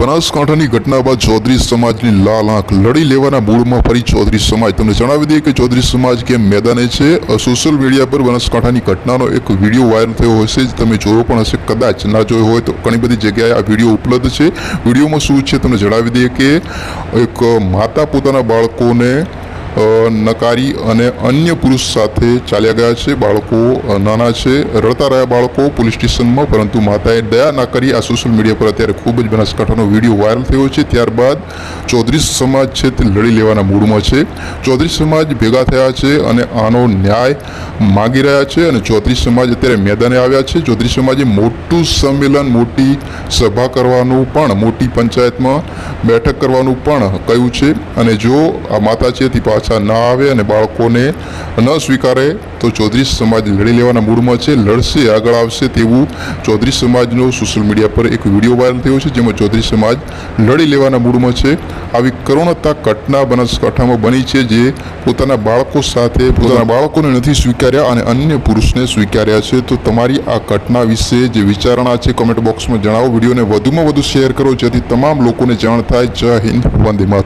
બનાસકાંઠાની ઘટના બાદ ચૌધરી સમાજની લાલ આંખ લડી લેવાના મૂળમાં ફરી ચૌધરી સમાજ. તમને જણાવી દઈએ કે ચૌધરી સમાજ કેમ મેદાને છે. સોશિયલ મીડિયા પર બનાસકાંઠાની ઘટનાનો એક વીડિયો વાયરલ થયો હશે જ તમે જોયો પણ હશે, કદાચ ના જોયો હોય તો ઘણી બધી જગ્યાએ આ વીડિયો ઉપલબ્ધ છે. વિડીયોમાં શું છે, તમને જણાવી દઈએ કે એક માતા પોતાના બાળકોને નકારી અને અન્ય પુરુષ સાથે ચાલ્યા ગયા છે. બાળકો નાના છે. રડતા રહ્યા બાળકો પોલીસ સ્ટેશનમાં, પરંતુ માતાએ દયા ના કરી આ સોશિયલ મીડિયા પર અત્યારે ખૂબ જ બનાસકાંઠાનો વીડિયો વાયરલ થયો છે. ત્યારબાદ ચૌધરી સમાજ છે તે લડી લેવાના મૂડમાં છે. ચૌધરી સમાજ ભેગા થયા છે અને આનો ન્યાય માગી રહ્યા છે અને ચૌધરી સમાજ અત્યારે મેદાને આવ્યા છે. ચૌધરી સમાજે મોટું સંમેલન, મોટી સભા કરવાનું પણ, મોટી પંચાયતમાં બેઠક કરવાનું પણ કહ્યું છે. અને જો આ માતા છે તે પાછા ના આવે અને બાળકોને ન સ્વીકારે, તો ચૌધરી સમાજ લડી લેવાના મૂડમાં છે, લડશે, આગળ આવશે તેવું ચૌધરી સમાજનો સોશિયલ મીડિયા પર એક વીડિયો વાયરલ થયો છે, જેમાં ચૌધરી સમાજ લડી લેવાના મૂડમાં છે. આવી કરુણતા ઘટના બનાસકાંઠામાં બની છે, જે પોતાના બાળકો સાથે, પોતાના બાળકોને નથી સ્વીકાર્યા અને અન્ય પુરુષને સ્વીકાર્યા છે. તો તમારી આ ઘટના વિશે જે વિચારણા છે કોમેન્ટ બોક્સમાં જણાવો. વિડીયોને વધુમાં વધુ શેર કરો, જેથી તમામ લોકોને જાણ થાય. જય હિન્દ, વંદે માતરમ